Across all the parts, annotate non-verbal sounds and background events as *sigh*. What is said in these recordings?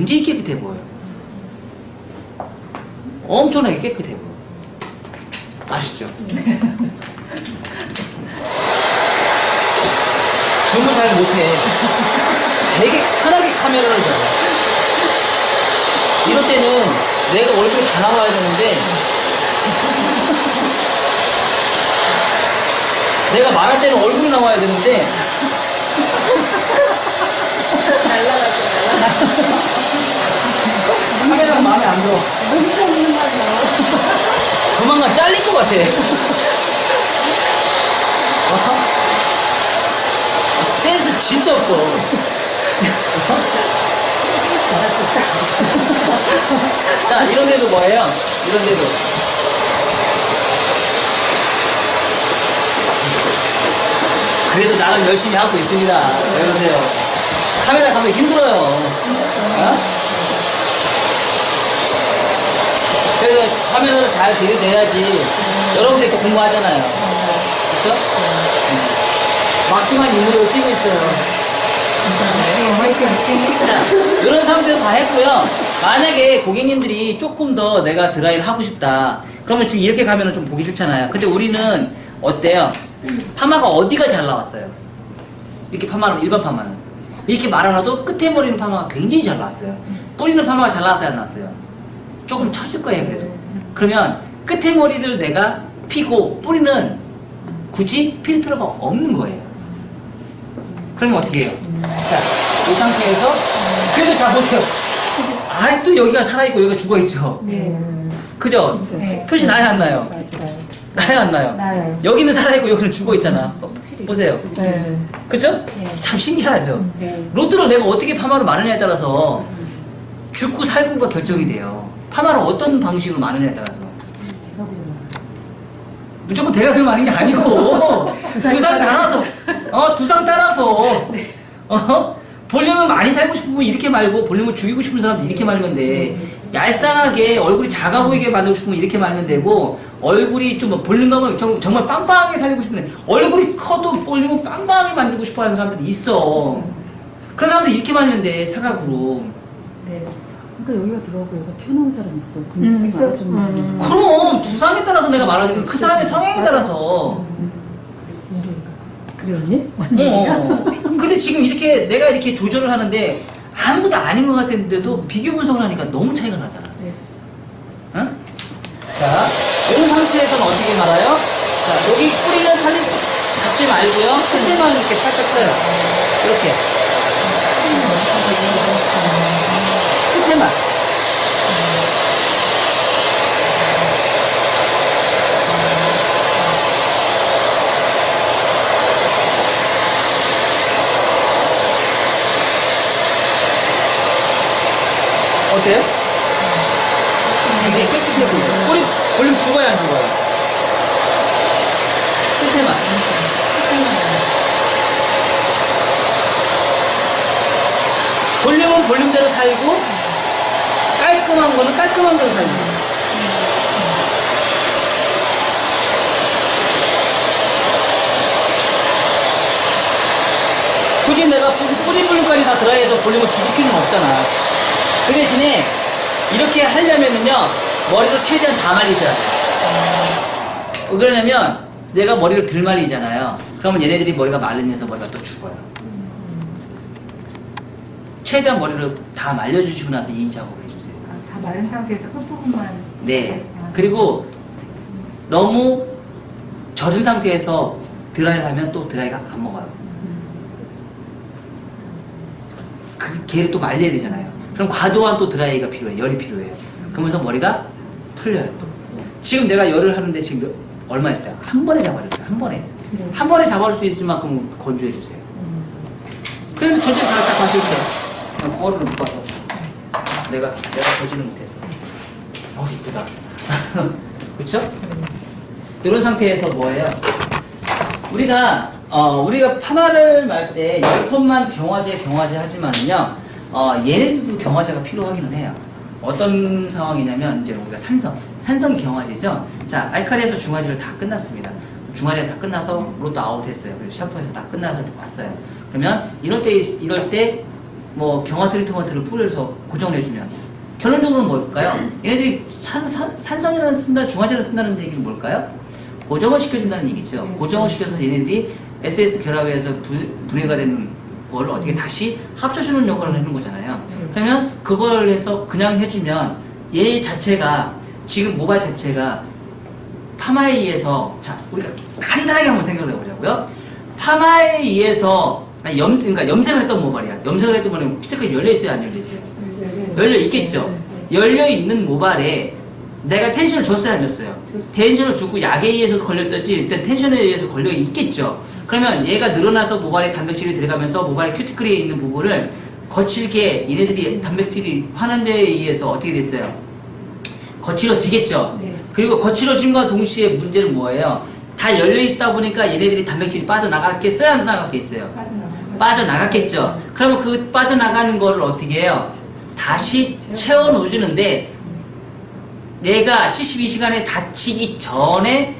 굉장히 깨끗해 보여요. 엄청나게 깨끗해 보여요. 아시죠? 정말 잘 못해. 되게 편하게 카메라를 잡아. 이럴 때는 내가 얼굴이 다 나와야 되는데 내가 말할 때는 얼굴이 나와야 되는데 카메라가 마음에 안 들어. 조만간 잘릴 것 같아. 어? 센스 진짜 없어. 자, 이런 데도 뭐예요? 이런 데도. 그래도 나는 열심히 하고 있습니다. 왜 그러세요? 카메라 가면 힘들어요. 어? 그래서 화면으로 잘 들이대야지 여러분들이 또 공부하잖아요. 그렇죠? 막중한 임무를 뛰고 있어요. 자, 이런 상태에서 다 했고요. 만약에 고객님들이 조금 더 내가 드라이를 하고 싶다. 그러면 지금 이렇게 가면은 좀 보기 싫잖아요. 근데 우리는 어때요? 파마가 어디가 잘 나왔어요? 이렇게 파마는 일반 파마는 이렇게 말아놔도 끝에 머리는 파마가 굉장히 잘 나왔어요. 뿌리는 파마가 잘 나왔어요, 안 나왔어요? 조금 처질 거예요, 그래도. 그러면 끝에 머리를 내가 피고 뿌리는 굳이 필 필요가 없는 거예요. 그러면 어떻게 해요? 자, 이 상태에서 그래도 자 보세요. 아직도 여기가 살아있고 여기가 죽어있죠. 네. 그죠? 네. 표시 나요 안 나요? 나요 안 나요? 나요. 여기는 살아있고 여기는 죽어있잖아. 보세요. 네. 그죠? 참 신기하죠? 네. 로드를 내가 어떻게 파마를 마느냐에 따라서 죽고 살고가 결정이 돼요. 파마를 어떤 방식으로 마느냐에 따라서. 무조건 그럼 아닌 게 아니고. *laughs* 두상 두상 따라서. 어 두상 따라서. 네. 어 볼륨을 많이 살고 싶으면 이렇게 말고 볼륨을 죽이고 싶은 사람도 이렇게 말면 돼. 얄쌍하게 얼굴이 작아 보이게 만들고 싶으면 이렇게 말면 되고 얼굴이 좀 볼륨감을 정, 정말 빵빵하게 살리고 싶은데 얼굴이 커도 볼륨을 빵빵하게 만들고 싶어 하는 사람들이 있어. 그런 사람들 이렇게 말면 돼 사각으로. 네. 그러니까 여기가 들어가고 여기가 튀어나온 사람 있어. 음, 있어. 좀 음. 그럼 두상에 따라서 내가 말하는 그 사람의 성향에 따라서 그러니? 어. 근데 지금 이렇게 내가 이렇게 조절을 하는데 아무것도 아닌 것 같았는데도 비교 분석을 하니까 너무 차이가 나잖아. 네. 응? 자, 이런 상태에서는 어떻게 말아요? 자, 여기 뿌리는 살리 잡지 말고요. 끝에만 이렇게 살짝 써요. 이렇게. 끝에만. 어때요? 굉장히 깨끗해 보여요. 뿌리 볼륨 죽어야 안 죽어요? 끝에만. 볼륨은 볼륨대로 살고 깔끔한 거는 깔끔한 대로 살고. 굳이 내가 뿌리, 뿌리 볼륨까지 다 드라이해서 볼륨을 죽일 필요는 없잖아. 그 대신에 이렇게 하려면은요 머리를 최대한 다 말리셔야 돼요. 어, 그러냐면 내가 머리를 덜 말리잖아요. 그러면 얘네들이 머리가 마르면서 머리가 또 죽어요. 최대한 머리를 다 말려주시고 나서 이 작업을 해주세요. 아, 다 마른 상태에서 끝부분만. 네. 아, 그리고 너무 절은 상태에서 드라이를 하면 또 드라이가 안 먹어요. 그 걔를 또 말려야 되잖아요. 그럼 과도한 또 드라이가 필요해. 열이 필요해요. 그러면서 머리가 풀려요 또. 지금 내가 열을 하는데 지금 몇- 얼마 했어요? 한 번에 잡아줬어요. 한 번에. 한 번에 잡아줄 수 있을 만큼 건조해 주세요. 그래서 저질 다딱 봤을 때 거울을 못 봐서 내가 내가 보지는 못했어. 어 이쁘다. *laughs* 그렇죠? 이런 상태에서 뭐예요? 우리가 어 우리가 파마를 말 때 열폰만 경화제 경화제 하지만은요 어 얘네들도 경화제가 필요하기는 해요. 어떤 상황이냐면 이제 우리가 산성 산성이 경화제죠. 자 알칼리에서 중화제를 다 끝났습니다. 중화제가 다 끝나서 로또 아웃했어요. 그리고 샴푸에서 다 끝나서 왔어요. 그러면 이럴 때 이럴 때 뭐 경화 트리트먼트를 뿌려서 고정을 해주면 결론적으로는 뭘까요? 얘네들이 산, 산, 산성이라는 쓴다, 중화제를 쓴다는 얘기는 뭘까요? 고정을 시켜준다는 얘기죠. 고정을 시켜서 얘네들이 SS 결합에서 분- 분해가 되는 걸 어떻게 다시 합쳐주는 역할을 하는 거잖아요. 그러면 그걸 해서 그냥 해주면 얘 자체가 지금 모발 자체가 파마에 의해서 자 우리가 간단하게 한번 생각을 해보자고요. 파마에 의해서 아니, 염 그러니까 염색을 했던 모발이야. 염색을 했던 모발은 스티커 열려 있어요, 안 열려 있어요? 열려 있겠죠. 열려 있는 모발에 내가 텐션을 줬어요, 안 줬어요? 텐션을 주고 약에 의해서 걸렸든지 일단 텐션에 의해서 걸려 있겠죠. 그러면 얘가 늘어나서 모발에 단백질이 들어가면서 모발의 큐티클에 있는 부분을 거칠게 얘네들이 단백질이 하는 데에 의해서 어떻게 됐어요? 거칠어지겠죠. 네. 그리고 거칠어짐과 동시에 문제는 뭐예요? 다 열려 있다 보니까 얘네들이 단백질이 빠져나갔겠어요? 안 나갔겠어요? 빠져나갔겠죠. 그러면 그 빠져나가는 거를 어떻게 해요? 다시 채워 넣어주는데 내가 72시간에 다치기 전에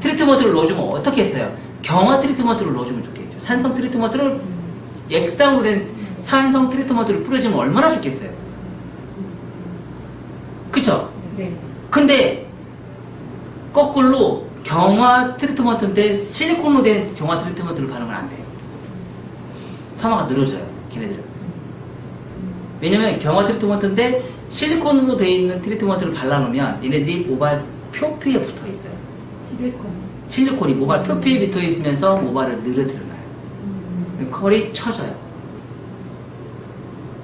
트리트먼트를 넣어주면 어떻게 했어요? 경화 트리트먼트를 넣어주면 좋겠죠. 산성 트리트먼트를 액상으로 된 산성 트리트먼트를 뿌려주면 얼마나 좋겠어요? 그쵸? 네. 근데 거꾸로 경화 트리트먼트인데 실리콘으로 된 경화 트리트먼트를 바르면 안 돼요. 파마가 늘어져요. 걔네들은. 왜냐면 경화 트리트먼트인데 실리콘으로 돼 있는 트리트먼트를 발라놓으면 얘네들이 모발 표피에 붙어 있어요. 실리콘. 실리콘이 모발 표피에 붙어 있으면서 모발을 늘어드러나요. 컬이 쳐져요.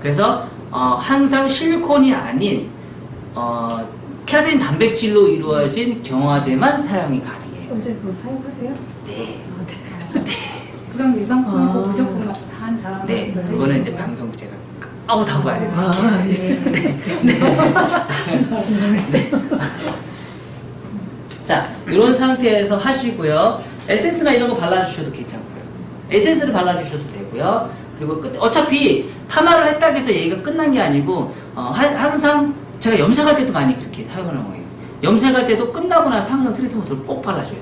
그래서 어, 항상 실리콘이 아닌 어, 케라틴 단백질로 이루어진 경화제만 사용이 가능해요. 언제 그거 사용하세요? 네. *laughs* 그럼 일반 콩고 아. 무조건 네. 그걸 그거는 이제. 방송 제가 아웃 하고 알려드릴게요. 아, 예. *laughs* 자, 이런 상태에서 하시고요. 에센스나 이런 거 발라주셔도 괜찮고요. 에센스를 발라주셔도 되고요. 그리고 끝, 어차피 파마를 했다고 해서 얘기가 끝난 게 아니고, 어, 하- 항상 제가 염색할 때도 많이 그렇게 사용하는 거예요. 염색할 때도 끝나고 나서 항상 트리트먼트를 꼭 발라줘요.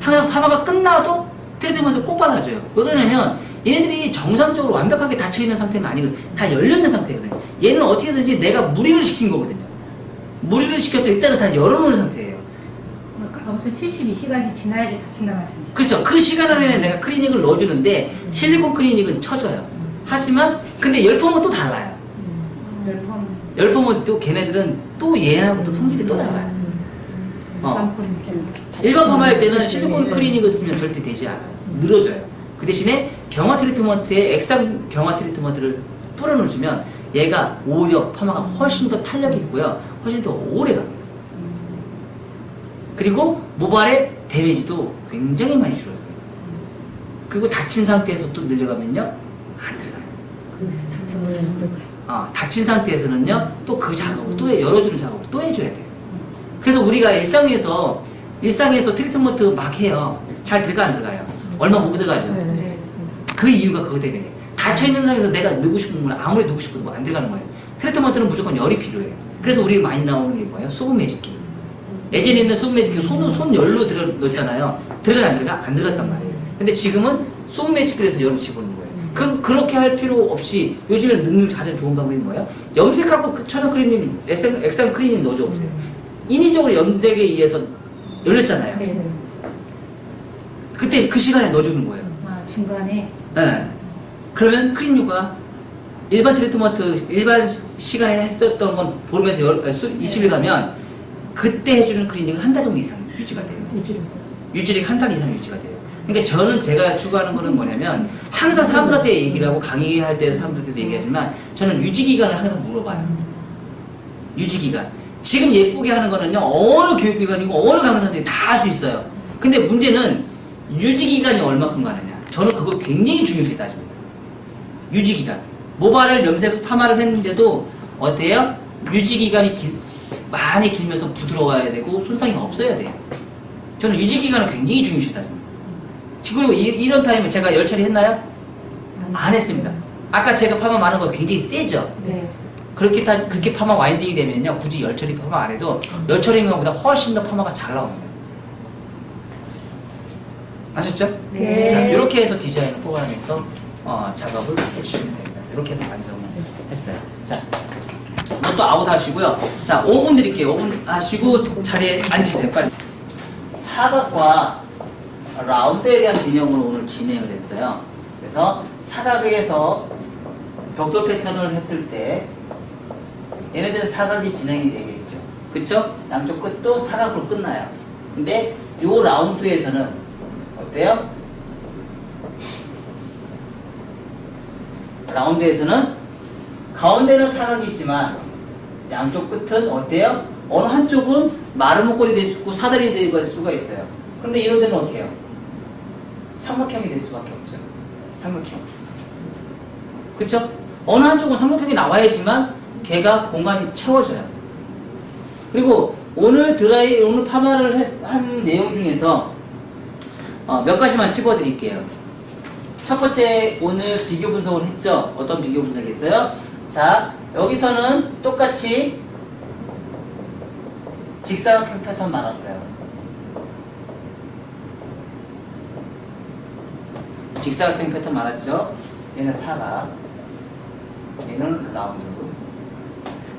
항상 파마가 끝나도 트리트먼트를 꼭 발라줘요. 왜 그러냐면, 얘네들이 정상적으로 완벽하게 닫혀있는 상태는 아니고, 다 열려있는 상태거든요. 얘는 어떻게든지 내가 무리를 시킨 거거든요. 무리를 시켜서 일단은 다 열어놓는 상태예요. 아무튼 72시간이 지나야지 다친다 말씀이시죠? 그렇죠. 그 시간 안에 내가 클리닉을 넣어주는데 실리콘 클리닉은 쳐져요. 하지만 근데 열폼은 또 달라요. 열번 열폼은 또 걔네들은 또 얘하고 또 성질이 또 달라요. 어. 일반 콩. 일반 파마할 때는 실리콘 클리닉을 쓰면 절대 되지 않아요. 늘어져요. 그 대신에 경화 트리트먼트에 액상 경화 트리트먼트를 뿌려놓으면 얘가 오히려 파마가 훨씬 더 탄력이 있고요. 훨씬 더 오래 갑니다. 그리고 모발의 데미지도 굉장히 많이 줄어들어요. 그리고 다친 상태에서 또 늘려가면요, 안 들어가요. 그렇지. 아, 다친 상태에서는요, 또 그 작업을 또 해- 열어주는 작업을 또 해줘야 돼요. 그래서 우리가 일상에서, 일상에서 트리트먼트 막 해요. 잘 들어가, 안 들어가요? 얼마 못 들어가죠? 그 이유가 그거 때문에. 닫혀있는 상황에서 내가 넣고 싶은 건 아무리 넣고 싶어도 안 들어가는 거예요. 트리트먼트는 무조건 열이 필요해요. 그래서 우리 많이 나오는 게 뭐예요? 수분 매직기. 예전에 있는 수분 매직기 손, 손 열로 들어 넣었잖아요. 들어가, 안 들어가? 안 들어갔단 말이에요. 근데 지금은 수분 매직기에서 열을 집어넣는 거예요. 그, 그렇게 할 필요 없이 요즘에 넣는 가장 좋은 방법이 뭐예요? 염색하고 그 천연 크리님, 액상, 크리님 넣어줘 보세요. 인위적으로 염색에 의해서 열렸잖아요. 네. 네. 그때 그 시간에 넣어주는 거예요. 아 중간에 네. 그러면 크림류가 일반 트리트먼트 일반 시- 시간에 했었던 건 보름에서 열, 아니, 수, 20일 가면 그때 해주는 크리닉은 한달 정도 이상 유지가 돼요. 유지력이 한달 이상 유지가 돼요. 그러니까 저는 제가 추구하는 거는 뭐냐면 항상 사람들한테 얘기를 하고 강의할 때 사람들한테도 얘기하지만 저는 유지 기간을 항상 물어봐요. 유지 기간. 지금 예쁘게 하는 거는요 어느 교육기관이고 어느 강사들이 다 할 수 있어요. 근데 문제는 유지 기간이 얼마큼 가느냐. 그걸 굉장히 중요시 따집니다. 유지 기간. 모발을 염색 파마를 했는데도 어때요? 유지 기간이 길- 많이 길면서 부드러워야 되고 손상이 없어야 돼요. 저는 유지 기간을 굉장히 중요시 따집니다. 그리고 이, 이런 타임을 제가 열 처리 했나요? 안 했습니다. 아까 제가 파마 많은 거 굉장히 세죠? 네. 그렇게 타, 그렇게 파마 와인딩이 되면요 굳이 열 처리 파마 안 해도 열 처리인 것보다 훨씬 더 파마가 잘 나옵니다. 아셨죠? 네. 자 이렇게 해서 디자인을 뽑아내서 어, 작업을 해주시면 됩니다. 이렇게 해서 완성을 했어요. 자, 이것도 아웃 하시고요. 자, 5분 드릴게요. 5분 하시고 자리에 앉으세요. 빨리. 사각과 라운드에 대한 개념으로 오늘 진행을 했어요. 그래서 사각에서 벽돌 패턴을 했을 때 얘네들은 사각이 진행이 되겠죠. 그쵸? 양쪽 끝도 사각으로 끝나요. 근데 요 라운드에서는 어때요? 라운드에서는 가운데는 사각이지만 양쪽 끝은 어때요? 어느 한쪽은 목걸이 될 수 있고 사다리 될 수가 있어요. 그런데 이런 데는 어떻게 해요? 삼각형이 될 수밖에 없죠. 삼각형. 그쵸? 어느 한쪽은 삼각형이 나와야지만 걔가 공간이 채워져요. 그리고 오늘 드라이, 오늘 파마를 했- 한 내용 중에서 어, 몇 가지만 찝어드릴게요. 첫 번째 오늘 비교 분석을 했죠. 어떤 비교 분석이 있어요? 자, 여기서는 똑같이 직사각형 패턴 많았어요. 직사각형 패턴 많았죠. 얘는 사각, 얘는 라운드.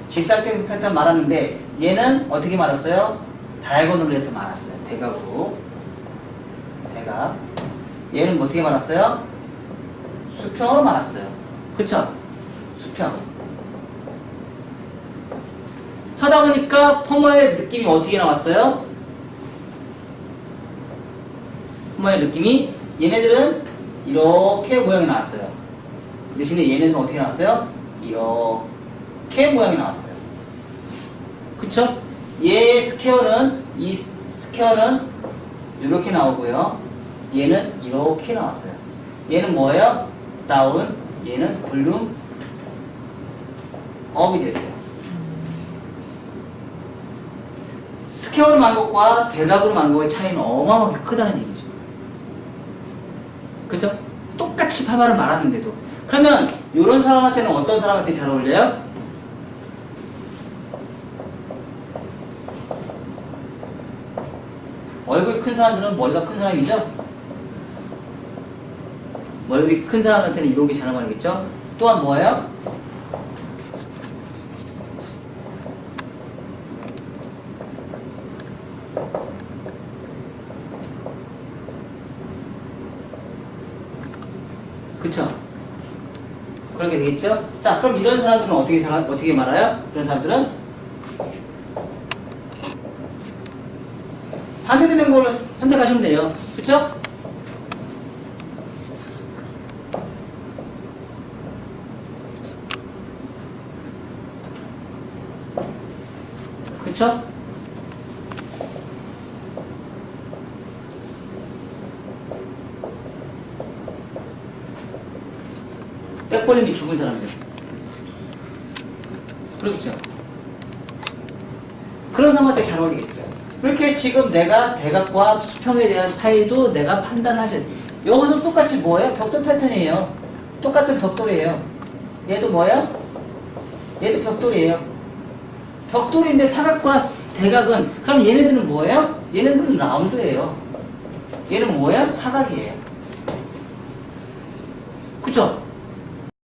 직사각형 패턴 말았는데 얘는 어떻게 말았어요? 다이아곤으로 해서 말았어요. 대각으로. 대각. 얘는 어떻게 말았어요? 수평으로 말았어요. 그쵸? 수평. 하다 보니까 퍼머의 느낌이 어떻게 나왔어요? 퍼머의 느낌이 얘네들은 이렇게 모양이 나왔어요. 그 대신에 얘네들은 어떻게 나왔어요? 이렇게 모양이 나왔어요. 그쵸? 얘 스퀘어는 이 스퀘어는 이렇게 나오고요. 얘는 이렇게 나왔어요. 얘는 뭐예요? 다운, 얘는 블룸, 업이 됐어요. 스퀘어로 만 것과 대각으로 만 것의 차이는 어마어마하게 크다는 얘기죠. 그죠? 똑같이 파마를 말하는데도. 그러면 이런 사람한테는 어떤 사람한테 잘 어울려요? 얼굴이 큰 사람들은 머리가 큰 사람이죠? 머리 큰 사람한테는 이런 게잘 어울리겠죠? 또한 뭐예요? 그쵸? 그렇게 되겠죠? 자, 그럼 이런 사람들은 어떻게, 생각, 어떻게 말아요? 이런 사람들은 반대되는 걸 선택하시면 돼요. 그쵸? 백 벌림이 죽은 사람들. 그렇죠. 그런 사람한테 잘 어울리겠죠. 그렇게 지금 내가 대각과 수평에 대한 차이도 내가 판단하셔야 돼. 여기서 똑같이 뭐예요? 벽돌 패턴이에요. 똑같은 벽돌이에요. 얘도 뭐예요? 얘도 벽돌이에요. 벽돌인데 사각과 대각은 그럼 얘네들은 뭐예요? 얘네들은 라운드예요. 얘는 뭐예요? 사각이에요. 그쵸?